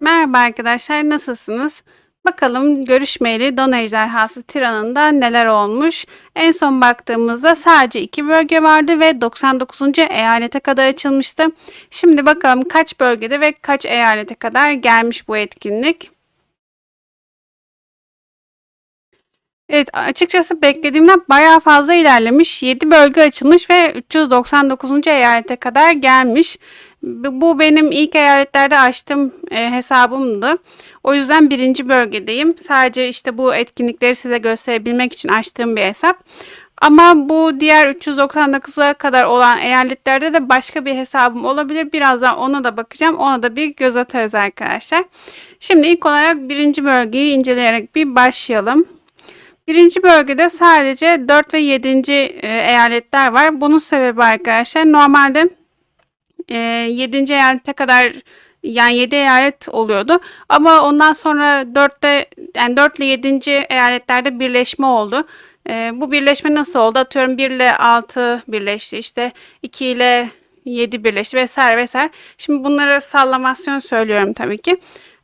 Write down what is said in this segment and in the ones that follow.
Merhaba arkadaşlar, nasılsınız? Bakalım görüşmeyeli Don Ejderhası Tiran'ında neler olmuş? En son baktığımızda sadece iki bölge vardı ve 99. eyalete kadar açılmıştı. Şimdi bakalım kaç bölgede ve kaç eyalete kadar gelmiş bu etkinlik. Evet, açıkçası beklediğimden bayağı fazla ilerlemiş. 7 bölge açılmış ve 399. eyalete kadar gelmiş. Bu benim ilk eyaletlerde açtığım e, hesabımdı. O yüzden birinci bölgedeyim. Sadece işte bu etkinlikleri size gösterebilmek için açtığım bir hesap. Ama bu diğer 399'a kadar olan eyaletlerde de başka bir hesabım olabilir. Birazdan ona da bakacağım. Ona da bir göz atarız arkadaşlar. Şimdi ilk olarak birinci bölgeyi inceleyerek bir başlayalım. Birinci bölgede sadece 4 ve 7. E, eyaletler var. Bunun sebebi arkadaşlar normalde 7. E, eyalete kadar yani 7 eyalet oluyordu. Ama ondan sonra 4'te yani 4 ile 7. eyaletlerde birleşme oldu. E, bu birleşme nasıl oldu? Atıyorum 1 ile 6 birleşti. İşte 2 ile 7 birleşti vesaire vesaire. Şimdi bunları sallamasyon söylüyorum tabii ki.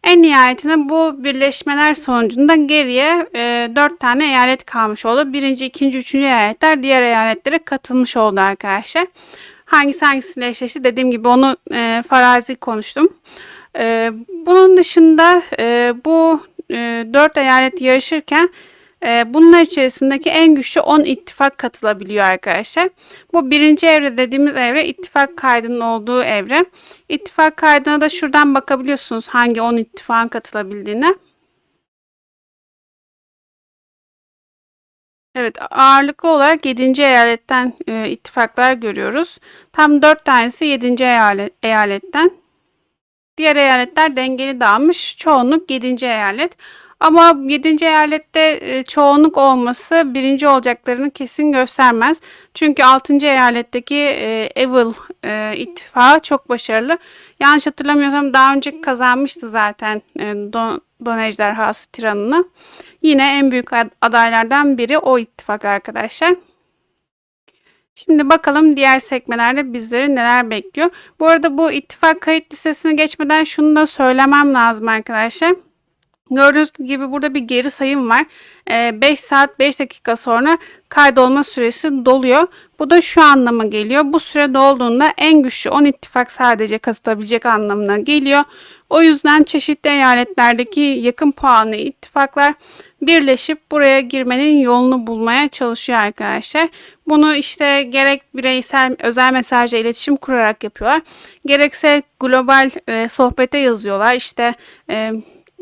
En nihayetinde bu birleşmeler sonucunda geriye e, 4 tane eyalet kalmış oldu. Birinci, ikinci, üçüncü eyaletler diğer eyaletlere katılmış oldu arkadaşlar. Hangisi hangisiyle eşleşti dediğim gibi onu e, farazi konuştum. E, bunun dışında e, bu e, 4 eyalet yarışırken e, bunlar içerisindeki en güçlü 10 ittifak katılabiliyor arkadaşlar. Bu birinci evre dediğimiz evre ittifak kaydının olduğu evre. İttifak kaydına da şuradan bakabiliyorsunuz hangi 10 ittifakın katılabildiğine. Evet ağırlıklı olarak 7. eyaletten e, ittifaklar görüyoruz. Tam 4 tanesi 7. Eyalet, eyaletten. Diğer eyaletler dengeli dağılmış. Çoğunluk 7. eyalet. Ama 7. eyalette e, çoğunluk olması birinci olacaklarını kesin göstermez. Çünkü 6. eyaletteki e, Evil e, ittifağı çok başarılı. Yanlış hatırlamıyorsam daha önce kazanmıştı zaten e, Don, Don Ejderhası tiranını. Yine en büyük adaylardan biri o ittifak arkadaşlar. Şimdi bakalım diğer sekmelerde bizleri neler bekliyor. Bu arada bu ittifak kayıt listesine geçmeden şunu da söylemem lazım arkadaşlar. Gördüğünüz gibi burada bir geri sayım var. 5 ee, saat 5 dakika sonra kaydolma süresi doluyor. Bu da şu anlama geliyor. Bu süre dolduğunda en güçlü 10 ittifak sadece katılabilecek anlamına geliyor. O yüzden çeşitli eyaletlerdeki yakın puanlı ittifaklar birleşip buraya girmenin yolunu bulmaya çalışıyor arkadaşlar. Bunu işte gerek bireysel özel mesajla iletişim kurarak yapıyorlar. Gerekse global e, sohbete yazıyorlar. İşte e,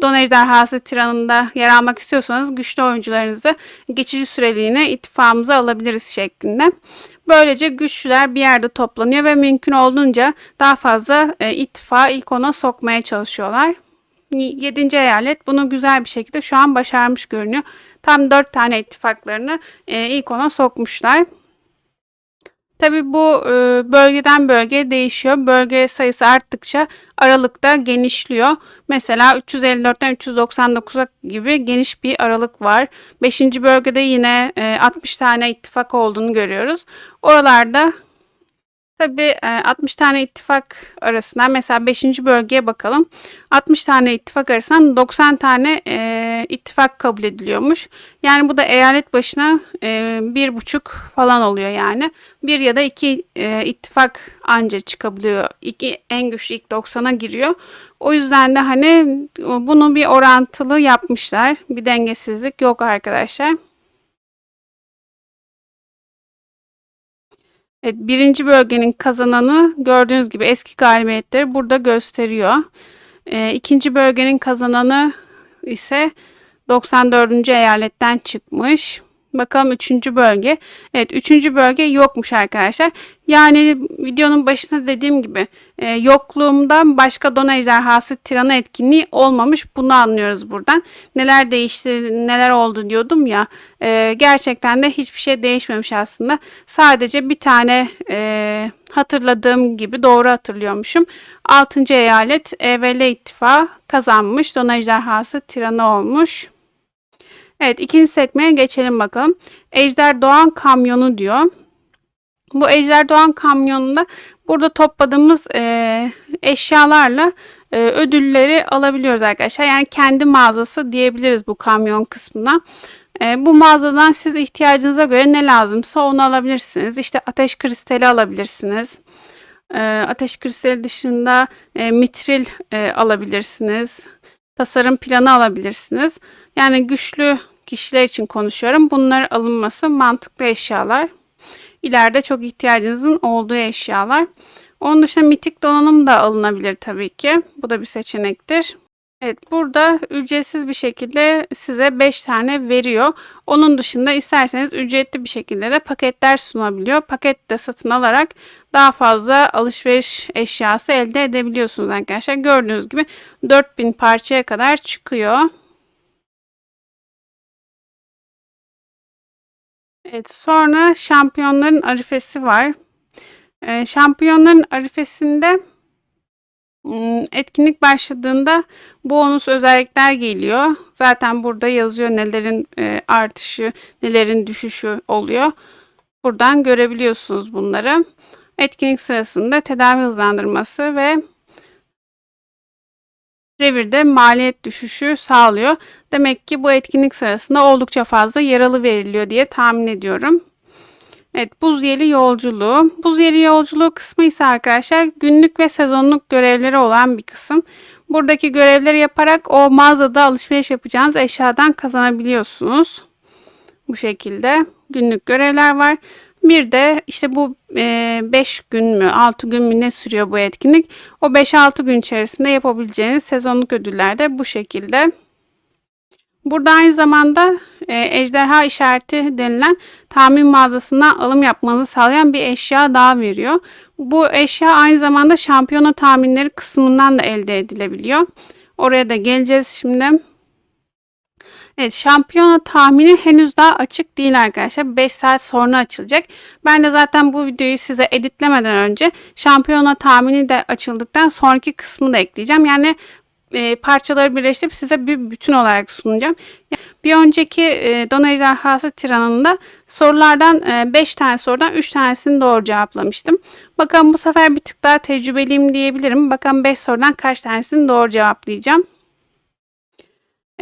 Don Ejderhası Tiran'ında yer almak istiyorsanız güçlü oyuncularınızı geçici süreliğine ittifakımıza alabiliriz şeklinde. Böylece güçlüler bir yerde toplanıyor ve mümkün olduğunca daha fazla e, ittifakı ilk ona sokmaya çalışıyorlar. 7. eyalet bunu güzel bir şekilde şu an başarmış görünüyor. Tam 4 tane ittifaklarını e, ilk ona sokmuşlar. Tabi bu e, bölgeden bölgeye değişiyor. Bölge sayısı arttıkça aralıkta genişliyor. Mesela 354'ten 399'a gibi geniş bir aralık var. 5. bölgede yine e, 60 tane ittifak olduğunu görüyoruz. Oralarda Tabii 60 e, tane ittifak arasından mesela 5. bölgeye bakalım. 60 tane ittifak arasından 90 tane e, ittifak kabul ediliyormuş. Yani bu da eyalet başına e, bir buçuk falan oluyor yani. Bir ya da iki e, ittifak anca çıkabiliyor. İki, en güçlü ilk 90'a giriyor. O yüzden de hani bunu bir orantılı yapmışlar. Bir dengesizlik yok arkadaşlar. Evet, birinci bölgenin kazananı gördüğünüz gibi eski galibiyetleri burada gösteriyor. E, ikinci bölgenin kazananı ise 94. eyaletten çıkmış. Bakalım üçüncü bölge. Evet üçüncü bölge yokmuş arkadaşlar. Yani videonun başında dediğim gibi e, yokluğumdan başka don ejderhası tirana etkinliği olmamış. Bunu anlıyoruz buradan. Neler değişti neler oldu diyordum ya. E, gerçekten de hiçbir şey değişmemiş aslında. Sadece bir tane e, hatırladığım gibi doğru hatırlıyormuşum. 6. eyalet EVL ittifakı kazanmış. Don ejderhası tiranı olmuş. Evet ikinci sekmeye geçelim bakalım. Ejder Doğan kamyonu diyor. Bu Ejder Doğan kamyonunda burada topladığımız e, eşyalarla e, ödülleri alabiliyoruz arkadaşlar. Yani kendi mağazası diyebiliriz bu kamyon kısmına. E, bu mağazadan siz ihtiyacınıza göre ne lazımsa onu alabilirsiniz. İşte ateş kristali alabilirsiniz. E, ateş kristali dışında e, mitril e, alabilirsiniz. Tasarım planı alabilirsiniz. Yani güçlü kişiler için konuşuyorum. Bunlar alınması mantıklı eşyalar. İleride çok ihtiyacınızın olduğu eşyalar. Onun dışında mitik donanım da alınabilir tabii ki. Bu da bir seçenektir. Evet burada ücretsiz bir şekilde size 5 tane veriyor. Onun dışında isterseniz ücretli bir şekilde de paketler sunabiliyor. Paket de satın alarak daha fazla alışveriş eşyası elde edebiliyorsunuz arkadaşlar. Gördüğünüz gibi 4000 parçaya kadar çıkıyor. Evet, sonra şampiyonların arifesi var. Ee, şampiyonların arifesinde etkinlik başladığında bonus özellikler geliyor. Zaten burada yazıyor nelerin e, artışı, nelerin düşüşü oluyor. Buradan görebiliyorsunuz bunları. Etkinlik sırasında tedavi hızlandırması ve revirde maliyet düşüşü sağlıyor. Demek ki bu etkinlik sırasında oldukça fazla yaralı veriliyor diye tahmin ediyorum. Evet buz yeli yolculuğu. Buz yeli yolculuğu kısmı ise arkadaşlar günlük ve sezonluk görevleri olan bir kısım. Buradaki görevleri yaparak o mağazada alışveriş yapacağınız eşyadan kazanabiliyorsunuz. Bu şekilde günlük görevler var. Bir de işte bu 5 e, gün mü 6 gün mü ne sürüyor bu etkinlik? O 5-6 gün içerisinde yapabileceğiniz sezonluk ödüller de bu şekilde. Burada aynı zamanda e, ejderha işareti denilen tahmin mağazasından alım yapmanızı sağlayan bir eşya daha veriyor. Bu eşya aynı zamanda şampiyona tahminleri kısmından da elde edilebiliyor. Oraya da geleceğiz şimdi. Evet şampiyona tahmini henüz daha açık değil arkadaşlar. 5 saat sonra açılacak. Ben de zaten bu videoyu size editlemeden önce şampiyona tahmini de açıldıktan sonraki kısmı da ekleyeceğim. Yani e, parçaları birleştirip size bir bütün olarak sunacağım. Bir önceki e, Don Ejderhası Tiran'ında sorulardan 5 e, tane sorudan 3 tanesini doğru cevaplamıştım. Bakalım bu sefer bir tık daha tecrübeliyim diyebilirim. Bakalım 5 sorudan kaç tanesini doğru cevaplayacağım.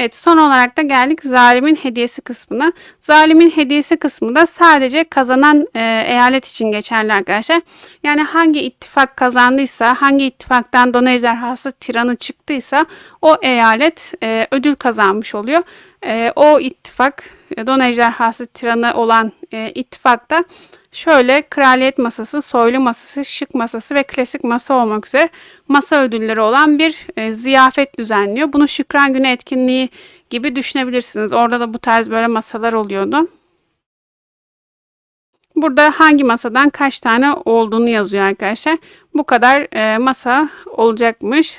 Evet son olarak da geldik zalimin hediyesi kısmına. Zalimin hediyesi kısmı da sadece kazanan e, eyalet için geçerli arkadaşlar. Yani hangi ittifak kazandıysa, hangi ittifaktan Don Ejderhası tiranı çıktıysa o eyalet e, ödül kazanmış oluyor. E, o ittifak Don Ejderhası tiranı olan e, ittifakta Şöyle kraliyet masası, soylu masası, şık masası ve klasik masa olmak üzere masa ödülleri olan bir e, ziyafet düzenliyor. Bunu Şükran Günü etkinliği gibi düşünebilirsiniz. Orada da bu tarz böyle masalar oluyordu. Burada hangi masadan kaç tane olduğunu yazıyor arkadaşlar. Bu kadar e, masa olacakmış.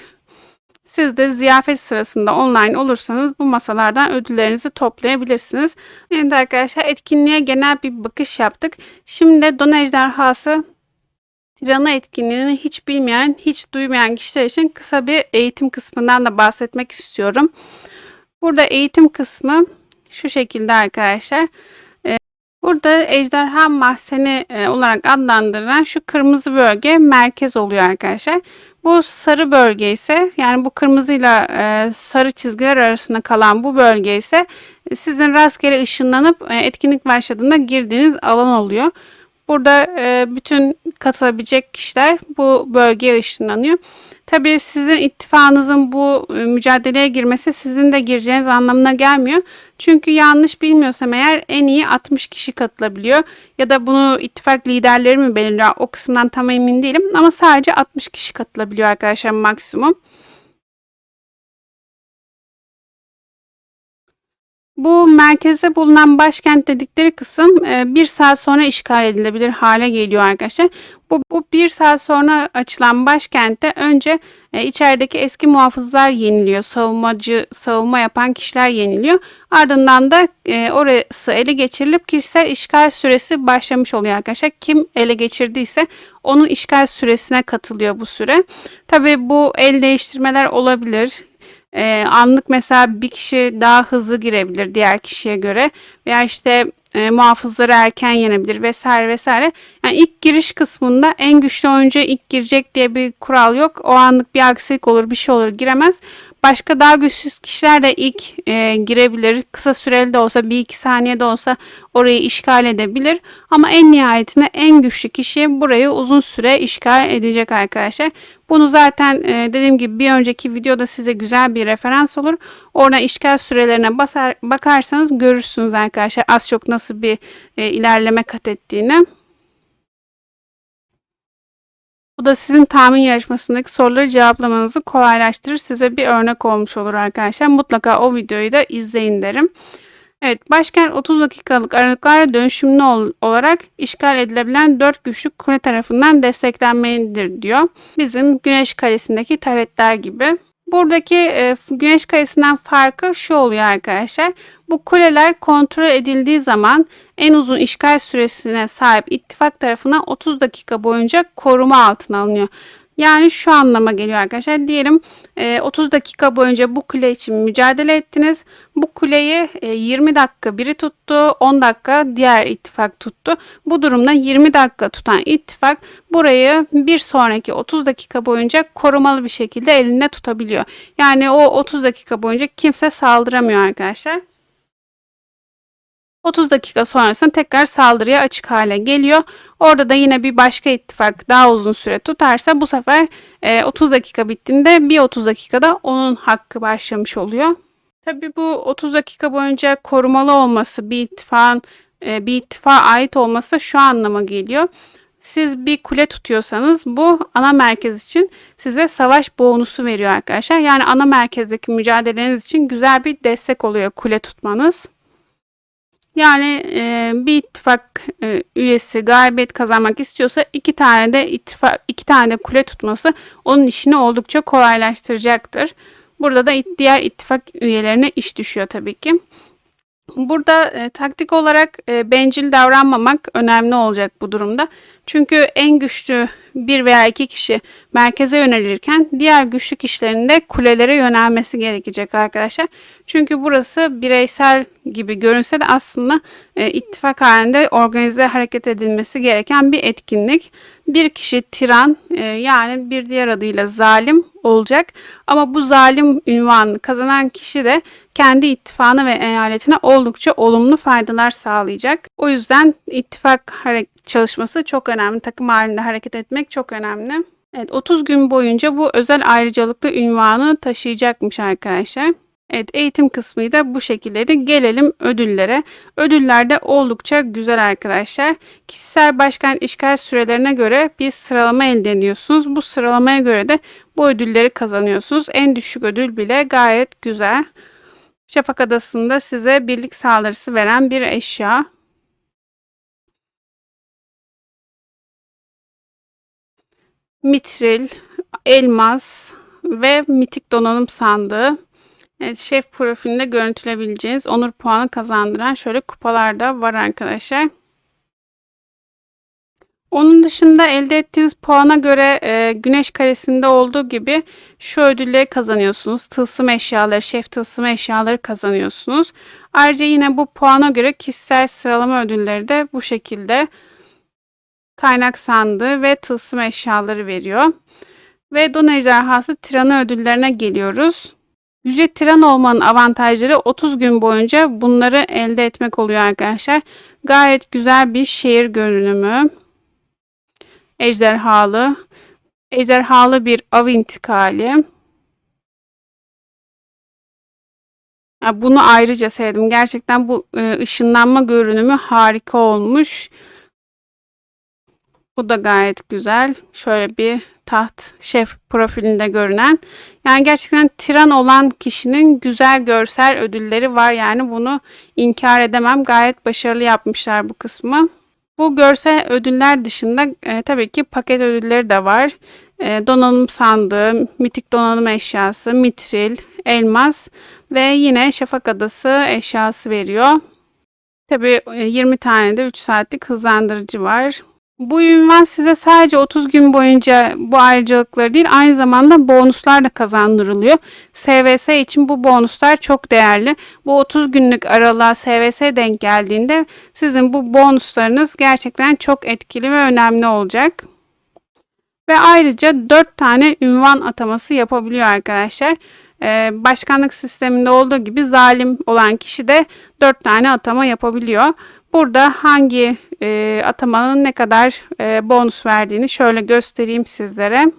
Siz de ziyafet sırasında online olursanız bu masalardan ödüllerinizi toplayabilirsiniz. Evet arkadaşlar etkinliğe genel bir bakış yaptık. Şimdi de Don Ejderhası Tirana etkinliğini hiç bilmeyen, hiç duymayan kişiler için kısa bir eğitim kısmından da bahsetmek istiyorum. Burada eğitim kısmı şu şekilde arkadaşlar. Ee, burada ejderha mahzeni e, olarak adlandırılan şu kırmızı bölge merkez oluyor arkadaşlar. Bu sarı bölge ise yani bu kırmızıyla e, sarı çizgiler arasında kalan bu bölge ise sizin rastgele ışınlanıp e, etkinlik başladığında girdiğiniz alan oluyor. Burada e, bütün katılabilecek kişiler bu bölgeye ışınlanıyor. Tabii sizin ittifakınızın bu e, mücadeleye girmesi sizin de gireceğiniz anlamına gelmiyor. Çünkü yanlış bilmiyorsam eğer en iyi 60 kişi katılabiliyor. Ya da bunu ittifak liderleri mi belirliyor? O kısımdan tam emin değilim. Ama sadece 60 kişi katılabiliyor arkadaşlar maksimum. Bu merkeze bulunan başkent dedikleri kısım e, bir saat sonra işgal edilebilir hale geliyor arkadaşlar. Bu, bu bir saat sonra açılan başkentte önce e, içerideki eski muhafızlar yeniliyor. Savunmacı, savunma yapan kişiler yeniliyor. Ardından da e, orası ele geçirilip kişisel işgal süresi başlamış oluyor arkadaşlar. Kim ele geçirdiyse onun işgal süresine katılıyor bu süre. Tabi bu el değiştirmeler olabilir. Ee, anlık mesela bir kişi daha hızlı girebilir diğer kişiye göre veya işte e, muhafızları erken yenebilir vesaire vesaire. Yani ilk giriş kısmında en güçlü oyuncu ilk girecek diye bir kural yok. O anlık bir aksilik olur bir şey olur giremez. Başka daha güçsüz kişiler de ilk e, girebilir. Kısa süreli de olsa bir iki saniye de olsa orayı işgal edebilir. Ama en nihayetinde en güçlü kişi burayı uzun süre işgal edecek arkadaşlar. Bunu zaten e, dediğim gibi bir önceki videoda size güzel bir referans olur. Orada işgal sürelerine basar, bakarsanız görürsünüz arkadaşlar az çok nasıl bir e, ilerleme kat ettiğini. Bu da sizin tahmin yarışmasındaki soruları cevaplamanızı kolaylaştırır. Size bir örnek olmuş olur arkadaşlar. Mutlaka o videoyu da izleyin derim. Evet, başkent 30 dakikalık aralıklarla dönüşümlü ol- olarak işgal edilebilen 4 güçlü kule tarafından desteklenmelidir diyor. Bizim Güneş Kalesi'ndeki taretler gibi. Buradaki e, Güneş Kalesi'nden farkı şu oluyor arkadaşlar. Bu kuleler kontrol edildiği zaman en uzun işgal süresine sahip ittifak tarafından 30 dakika boyunca koruma altına alınıyor. Yani şu anlama geliyor arkadaşlar. Diyelim e, 30 dakika boyunca bu kule için mücadele ettiniz. Bu kuleyi e, 20 dakika biri tuttu, 10 dakika diğer ittifak tuttu. Bu durumda 20 dakika tutan ittifak burayı bir sonraki 30 dakika boyunca korumalı bir şekilde elinde tutabiliyor. Yani o 30 dakika boyunca kimse saldıramıyor arkadaşlar. 30 dakika sonrasında tekrar saldırıya açık hale geliyor. Orada da yine bir başka ittifak daha uzun süre tutarsa bu sefer e, 30 dakika bittiğinde bir 30 dakikada onun hakkı başlamış oluyor. Tabi bu 30 dakika boyunca korumalı olması bir ittifakın e, bir ittifağa ait olması şu anlama geliyor. Siz bir kule tutuyorsanız bu ana merkez için size savaş bonusu veriyor arkadaşlar. Yani ana merkezdeki mücadeleniz için güzel bir destek oluyor kule tutmanız. Yani e, bir ittifak e, üyesi galibiyet kazanmak istiyorsa iki tane de ittifak iki tane de kule tutması onun işini oldukça kolaylaştıracaktır. Burada da diğer ittifak üyelerine iş düşüyor tabii ki. Burada e, taktik olarak e, bencil davranmamak önemli olacak bu durumda. Çünkü en güçlü bir veya iki kişi merkeze yönelirken diğer güçlü kişilerin de kulelere yönelmesi gerekecek arkadaşlar. Çünkü burası bireysel gibi görünse de aslında e, ittifak halinde organize hareket edilmesi gereken bir etkinlik. Bir kişi tiran e, yani bir diğer adıyla zalim olacak. Ama bu zalim ünvanını kazanan kişi de kendi ittifakına ve eyaletine oldukça olumlu faydalar sağlayacak. O yüzden ittifak hareket çalışması çok önemli. Takım halinde hareket etmek çok önemli. Evet 30 gün boyunca bu özel ayrıcalıklı ünvanı taşıyacakmış arkadaşlar. Evet eğitim kısmı da bu şekildeydi. Gelelim ödüllere. Ödüller de oldukça güzel arkadaşlar. Kişisel başkan işgal sürelerine göre bir sıralama elde ediyorsunuz. Bu sıralamaya göre de bu ödülleri kazanıyorsunuz. En düşük ödül bile gayet güzel. Şafak Adası'nda size birlik saldırısı veren bir eşya. Mitril, elmas ve mitik donanım sandığı. Evet, şef profilinde görüntülebileceğiniz onur puanı kazandıran şöyle kupalar da var arkadaşlar. Onun dışında elde ettiğiniz puana göre e, güneş karesinde olduğu gibi şu ödülleri kazanıyorsunuz. Tılsım eşyaları, şef tılsım eşyaları kazanıyorsunuz. Ayrıca yine bu puana göre kişisel sıralama ödülleri de bu şekilde kaynak sandığı ve tılsım eşyaları veriyor. Ve don ejderhası tiranı ödüllerine geliyoruz. Yüce tiran olmanın avantajları 30 gün boyunca bunları elde etmek oluyor arkadaşlar. Gayet güzel bir şehir görünümü. Ejderhalı. Ejderhalı bir av intikali. Bunu ayrıca sevdim. Gerçekten bu e, ışınlanma görünümü harika olmuş. Bu da gayet güzel. Şöyle bir taht şef profilinde görünen. Yani gerçekten tiran olan kişinin güzel görsel ödülleri var. Yani bunu inkar edemem. Gayet başarılı yapmışlar bu kısmı. Bu görsel ödüller dışında e, tabii ki paket ödülleri de var. E, donanım sandığı, mitik donanım eşyası, mitril, elmas ve yine şafak adası eşyası veriyor. Tabii e, 20 tane de 3 saatlik hızlandırıcı var. Bu ünvan size sadece 30 gün boyunca bu ayrıcalıkları değil aynı zamanda bonuslar da kazandırılıyor. SVS için bu bonuslar çok değerli. Bu 30 günlük aralığa SVS denk geldiğinde sizin bu bonuslarınız gerçekten çok etkili ve önemli olacak. Ve ayrıca 4 tane ünvan ataması yapabiliyor arkadaşlar. Ee, başkanlık sisteminde olduğu gibi zalim olan kişi de 4 tane atama yapabiliyor. Burada hangi e, atamanın ne kadar e, bonus verdiğini şöyle göstereyim sizlere.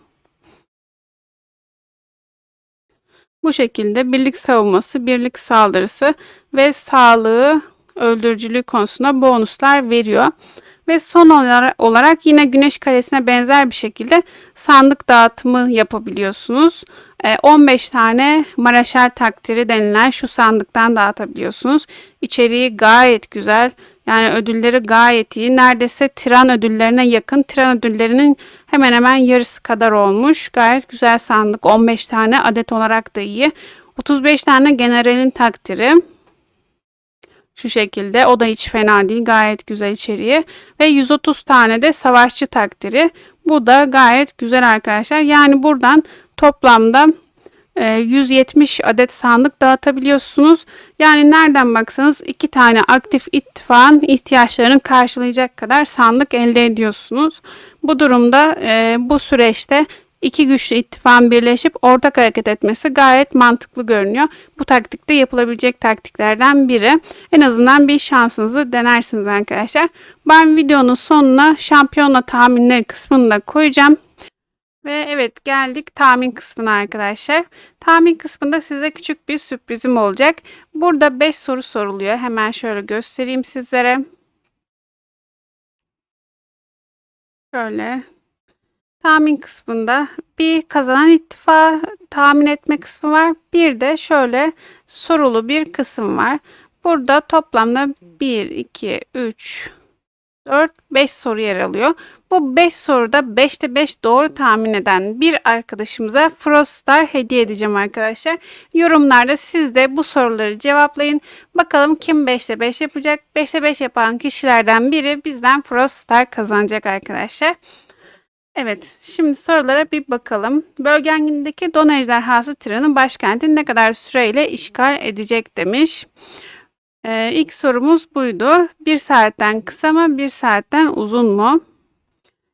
Bu şekilde birlik savunması, birlik saldırısı ve sağlığı, öldürücülüğü konusunda bonuslar veriyor. Ve son olarak yine Güneş Kalesi'ne benzer bir şekilde sandık dağıtımı yapabiliyorsunuz. 15 tane Maraşal takdiri denilen şu sandıktan dağıtabiliyorsunuz. İçeriği gayet güzel. Yani ödülleri gayet iyi. Neredeyse tren ödüllerine yakın. Tren ödüllerinin hemen hemen yarısı kadar olmuş. Gayet güzel sandık. 15 tane adet olarak da iyi. 35 tane generalin takdiri. Şu şekilde. O da hiç fena değil. Gayet güzel içeriği. Ve 130 tane de savaşçı takdiri. Bu da gayet güzel arkadaşlar. Yani buradan toplamda 170 e, adet sandık dağıtabiliyorsunuz. Yani nereden baksanız iki tane aktif ittifakın ihtiyaçlarını karşılayacak kadar sandık elde ediyorsunuz. Bu durumda e, bu süreçte iki güçlü ittifakın birleşip ortak hareket etmesi gayet mantıklı görünüyor. Bu taktikte yapılabilecek taktiklerden biri. En azından bir şansınızı denersiniz arkadaşlar. Ben videonun sonuna şampiyonla tahminleri kısmını da koyacağım. Ve evet geldik tahmin kısmına arkadaşlar. Tahmin kısmında size küçük bir sürprizim olacak. Burada 5 soru soruluyor. Hemen şöyle göstereyim sizlere. Şöyle tahmin kısmında bir kazanan ittifak tahmin etme kısmı var. Bir de şöyle sorulu bir kısım var. Burada toplamda 1, 2, 3, 4, 5 soru yer alıyor. Bu 5 soruda 5'te 5 doğru tahmin eden bir arkadaşımıza Frostar hediye edeceğim arkadaşlar. Yorumlarda siz de bu soruları cevaplayın. Bakalım kim 5'te 5 yapacak? 5'te 5 yapan kişilerden biri bizden Frostar kazanacak arkadaşlar. Evet, şimdi sorulara bir bakalım. Bölgendeki Don Ejderhası Tiran'ın başkenti ne kadar süreyle işgal edecek demiş. Ee, ilk sorumuz buydu. Bir saatten kısa mı, bir saatten uzun mu?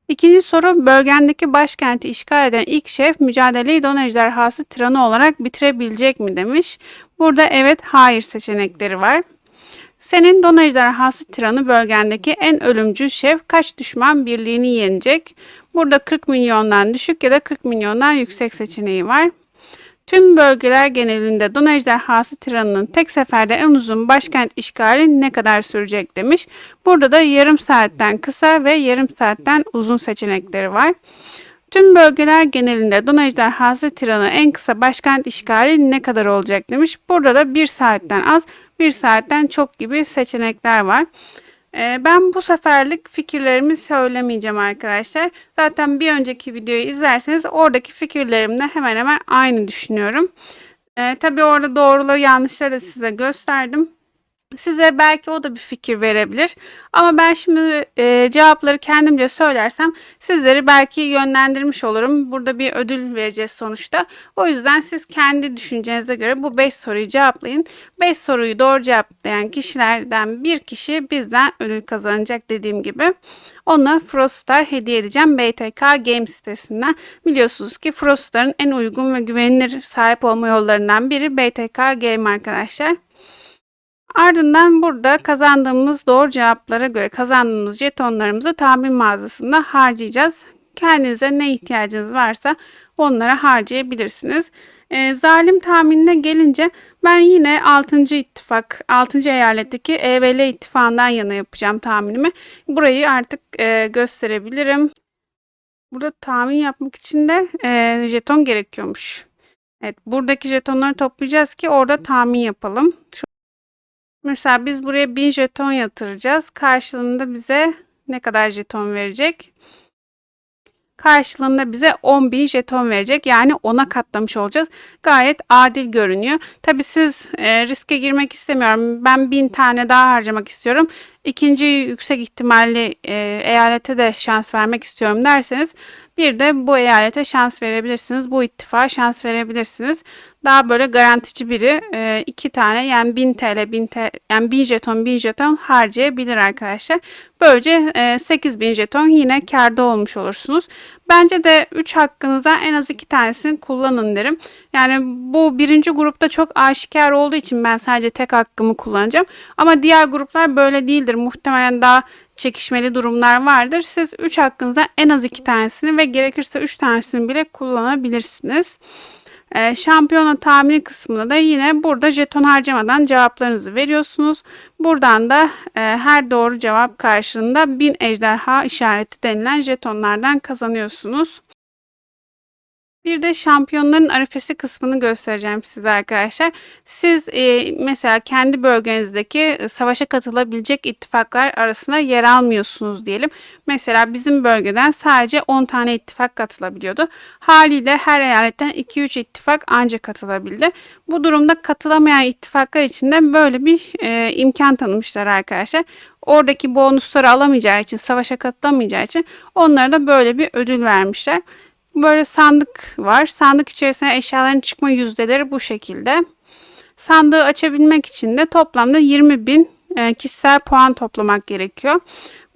İkinci soru bölgendeki başkenti işgal eden ilk şef mücadeleyi don ejderhası tiranı olarak bitirebilecek mi demiş. Burada evet hayır seçenekleri var. Senin don ejderhası tiranı bölgendeki en ölümcül şef kaç düşman birliğini yenecek? Burada 40 milyondan düşük ya da 40 milyondan yüksek seçeneği var. Tüm bölgeler genelinde Don Ejderhası tiranının tek seferde en uzun başkent işgali ne kadar sürecek demiş. Burada da yarım saatten kısa ve yarım saatten uzun seçenekleri var. Tüm bölgeler genelinde Don Ejderhası tiranı en kısa başkent işgali ne kadar olacak demiş. Burada da bir saatten az, bir saatten çok gibi seçenekler var. Ee, ben bu seferlik fikirlerimi söylemeyeceğim arkadaşlar. Zaten bir önceki videoyu izlerseniz oradaki fikirlerimle hemen hemen aynı düşünüyorum. Ee, tabii orada doğruları yanlışları size gösterdim. Size belki o da bir fikir verebilir. Ama ben şimdi e, cevapları kendimce söylersem sizleri belki yönlendirmiş olurum. Burada bir ödül vereceğiz sonuçta. O yüzden siz kendi düşüncenize göre bu 5 soruyu cevaplayın. 5 soruyu doğru cevaplayan kişilerden bir kişi bizden ödül kazanacak dediğim gibi. Ona Frostar hediye edeceğim BTK Game sitesinden. Biliyorsunuz ki Frostar'ın en uygun ve güvenilir sahip olma yollarından biri BTK Game arkadaşlar. Ardından burada kazandığımız doğru cevaplara göre kazandığımız jetonlarımızı tahmin mağazasında harcayacağız. Kendinize ne ihtiyacınız varsa onlara harcayabilirsiniz. E, zalim tahminine gelince ben yine 6. ittifak, 6. eyaletteki EVL ittifakından yana yapacağım tahminimi. Burayı artık e, gösterebilirim. Burada tahmin yapmak için de e, jeton gerekiyormuş. Evet, buradaki jetonları toplayacağız ki orada tahmin yapalım. Şu Mesela biz buraya 1000 jeton yatıracağız. Karşılığında bize ne kadar jeton verecek? karşılığında bize 10.000 jeton verecek. Yani ona katlamış olacağız. Gayet adil görünüyor. Tabi siz e, riske girmek istemiyorum. Ben 1000 tane daha harcamak istiyorum. İkinci yüksek ihtimalli e, eyalete de şans vermek istiyorum derseniz bir de bu eyalete şans verebilirsiniz. Bu ittifa şans verebilirsiniz. Daha böyle garantici biri e, iki tane yani 1000 TL, 1000 TL yani 1000 jeton 1000 jeton harcayabilir arkadaşlar. Böylece e, 8000 jeton yine karda olmuş olursunuz. Bence de 3 hakkınıza en az 2 tanesini kullanın derim. Yani bu birinci grupta çok aşikar olduğu için ben sadece tek hakkımı kullanacağım. Ama diğer gruplar böyle değildir. Muhtemelen daha çekişmeli durumlar vardır. Siz 3 hakkınızda en az 2 tanesini ve gerekirse 3 tanesini bile kullanabilirsiniz. Ee, şampiyona tahmini kısmında da yine burada jeton harcamadan cevaplarınızı veriyorsunuz. Buradan da e, her doğru cevap karşılığında 1000 ejderha işareti denilen jetonlardan kazanıyorsunuz. Bir de şampiyonların arifesi kısmını göstereceğim size arkadaşlar. Siz e, mesela kendi bölgenizdeki e, savaşa katılabilecek ittifaklar arasında yer almıyorsunuz diyelim. Mesela bizim bölgeden sadece 10 tane ittifak katılabiliyordu. Haliyle her eyaletten 2-3 ittifak ancak katılabildi. Bu durumda katılamayan ittifaklar için de böyle bir e, imkan tanımışlar arkadaşlar. Oradaki bonusları alamayacağı için, savaşa katılamayacağı için onlara da böyle bir ödül vermişler. Böyle sandık var. Sandık içerisine eşyaların çıkma yüzdeleri bu şekilde. Sandığı açabilmek için de toplamda 20 bin e, kişisel puan toplamak gerekiyor.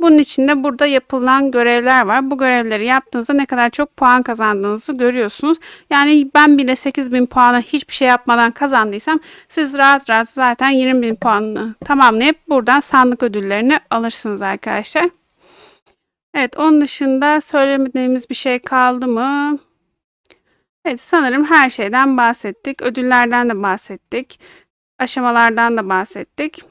Bunun için de burada yapılan görevler var. Bu görevleri yaptığınızda ne kadar çok puan kazandığınızı görüyorsunuz. Yani ben bile 8 bin puana hiçbir şey yapmadan kazandıysam siz rahat rahat zaten 20 bin puanını tamamlayıp buradan sandık ödüllerini alırsınız arkadaşlar. Evet, onun dışında söylemediğimiz bir şey kaldı mı? Evet, sanırım her şeyden bahsettik. Ödüllerden de bahsettik. Aşamalardan da bahsettik.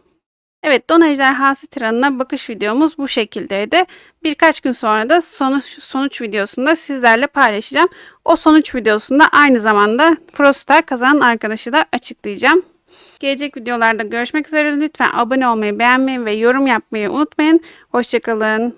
Evet, Don Ejderhası Tiranı'na bakış videomuz bu şekildeydi. Birkaç gün sonra da sonuç, sonuç videosunda sizlerle paylaşacağım. O sonuç videosunda aynı zamanda Frostar kazanan arkadaşı da açıklayacağım. Gelecek videolarda görüşmek üzere. Lütfen abone olmayı, beğenmeyi ve yorum yapmayı unutmayın. Hoşçakalın.